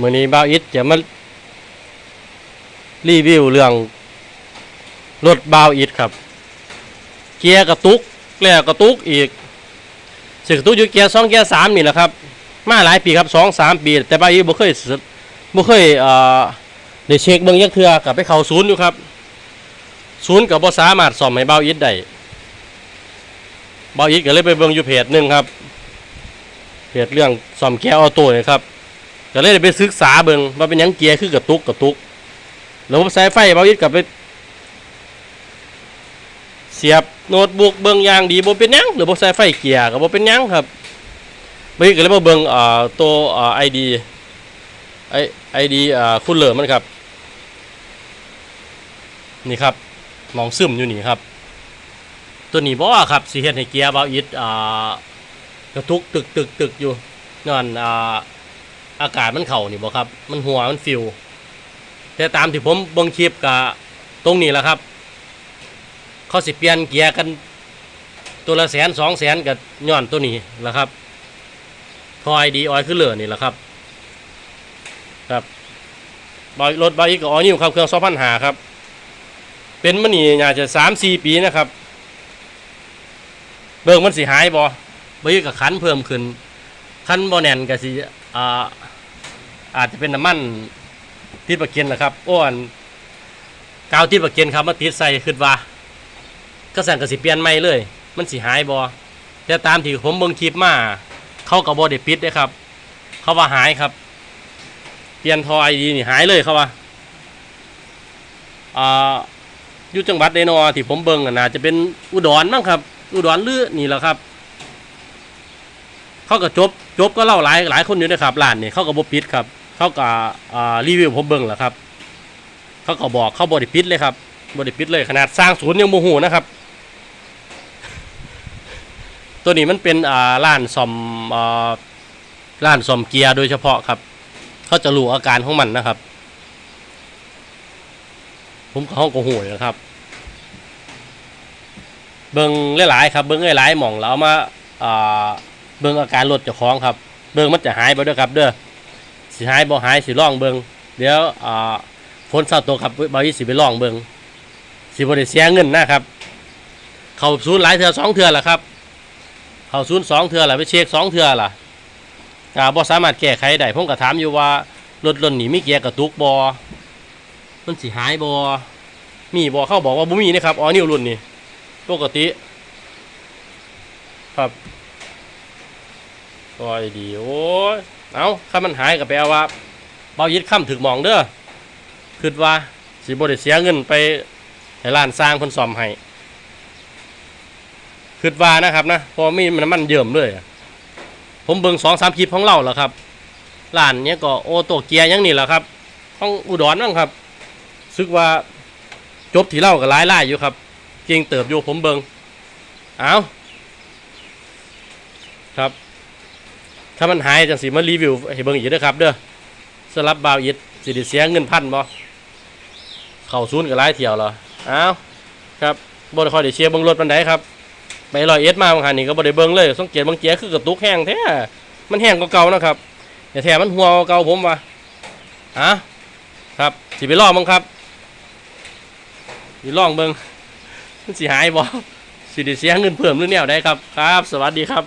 มื้อนี้บ่าวอิดจะมารีวิวเรื่องรถบ่าวอิดครับ เกียร์กระตุกแล้วกระตุกอีกสึกระตุกอยู่เกียร์สองเกียร์สามนี่แหละครับ มาหลายปีครับสองสามปี แต่บ่าวอิดบ่เคยบ่เคยเอ่อได้เช็คเบิ่งยักเทือกับไปเข้าศูนย์อยู่ครับ ศูนย์ก็บ่สามารถซ่อมให้บ่าวอิดได้บ่าวอิดก็เลยไปเบิ่งอยู่เพจหนึงครับเพจเรื่องซ่อมแก้วออโต้นี่ครับ ก็เลยไปศึกษาเบิ่งว่าเป็นยังเกียร์คือกระตุกกระตุกระบบสายไฟเบาอิดกับไป เสียบโน้ตบุ๊กเบิ่งยางดีบ่เป็นยังหรือบ่สายไฟเกียร์ก็บ่เป็นยังครับเบิ่งก็เลยมาเบิ่งอ่าตัวอ่า ID ไอ ID อ่าคุณเหลิมมันครับ นี่ครับมองซึมอยู่นี่ครับ ตัวนี้บ่ครับสิเฮ็ดให้เกียร์เบาอิดอ่ากระตุกตึกตึกตึกอยู่นั่นอ่า อากาศมันเข่านี่บ่ครับ มันหัวมันฟิว แต่ตามที่ผมเบิ่งคลิปกับตรงนี้แหละครับ เขาสิเปลี่ยนเกียร์กันตัวละแสนสองแสนกับย้อนตัวนี้แหละครับทอยดีออยขึ้นเหลือนี่แหละครับครับบอยรถบอยอีกกับออยนิวครับเครื่องสอพันหาครับ เป็นมันนี่น่าจะสามสี่ปีนะครับ เบิ่งมันสิหายบ่บอยกับขันเพิ่มขึ้นคันบ่แนนก็สิอ่า อาจจะเป็นน้ำมันติดประเกันนะครับอ้วนกาวติดประเกันครับมาติดใส่ขึ้นว่าก็สั่งก็สิเปลี่ยนใหม่เลย มันสิหายบ่แต่ตามที่ผมเบิ่งคลิปมาเขาก็บ่ได้ปิดเด้ครับ เขาว่าหายครับ เปลี่ยนทอไอดีนี่หายเลยเขาว่าอ่าอยู่จังหวัดใดนอที่ผมเบิ่งน่าจะเป็นอุดรมั้งครับ อุดรหรือนี่แหละครับ เขาก็จบจบก็เล่าหลายหลายคนอยู่นะครับร้านนี่เขาก็บ่ปิดครับ เขาก็อ่ารีวิวผมเบิ่งแหละครับ เขาก็บอกเขาบ่ได้ปิดเลยครับบ่ได้ปิดเลยขนาดสร้างศูนย์ยังโมโหนะครับ ตัวนี้มันเป็นอ่าร้านซ่อมอ่าร้านซ่อมเกียร์โดยเฉพาะครับ เขาจะรู้อาการของมันนะครับ ผมก็ห้องก็หูนะครับ เบิ่งหลายๆครับเบิ่งหลายๆหม่องแล้วมาอ่าเบิ่งอาการรถเจ้าของครับ เบิ่งมันจะหายไปด้วยครับ เด้อ สิหายบ่หายสิล่องเบิงเดี๋ยวอ่าฝนเศร้าตกครับบ่าวสิไปล่องเบิงสิบ่ได้เสียเงินนะครับ เข้าศูนย์หลายเทื่อสองเทื่อล่ะครับ เข้าศูนย์สองเทื่อล่ะไปเช็คสองเทื่อล่ะอ่าบ่สามารถแก้ไขได้ผมก็ถามอยู่ว่ารถรุ่นนี้มีเกียร์กระตุกบ่มันสิหายบ่มีบ่เขาบอกว่าบ่มีนะครับอ๋อนิวรุ่นนี้ปกติ ครับ ก็ดีโอ้ยเอาถ้ามันหายก็แปลว่าเบายึดค่ำถึกหมองเด้อคิดว่าสิบ่ได้เสียเงินไปให้ร้านสร้างเพิ่นซ่อมให้คิดว่านะครับนะเพอมีมันมันเยิ่มเลยผมเบิ่งสองสามคลิปของเราแล้วครับร้านเนี้ยก็โอโตเกียร์ยังนี่แหละครับของอุดรนั่งครับซึกว่าจบที่เล่าก็หลายล่ายอยู่ครับ เก่งเติบอยู่ผมเบิ่งเอาครับ ถ้ามันหายจังสิมารีวิวให้เบิ่งอีกเด้อครับเด้อสลับบาวอิดสิได้เสียเงินพันบ่เข้าศูนย์ก็หลายเที่ยวแล้วอ้าวครับบ่ได้ค่อยได้เชียร์เบิ่งรถปานใดครับไปร้อยเอ็ดมาบางหันนี่ก็บ่ได้เบิ่งเลยสังเกตบางเกียคือกระตุกแห้งแท้มันแห้งกว่าเก่านะครับแต่แท้มันหัวกาเก่าผมว่าอะครับสิไปลองมั้งครับสิลองเบิ่งมันสิหายบ่สิได้เสียเงินเพิ่มหรือแนวใดครับ ครับ สวัสดีครับ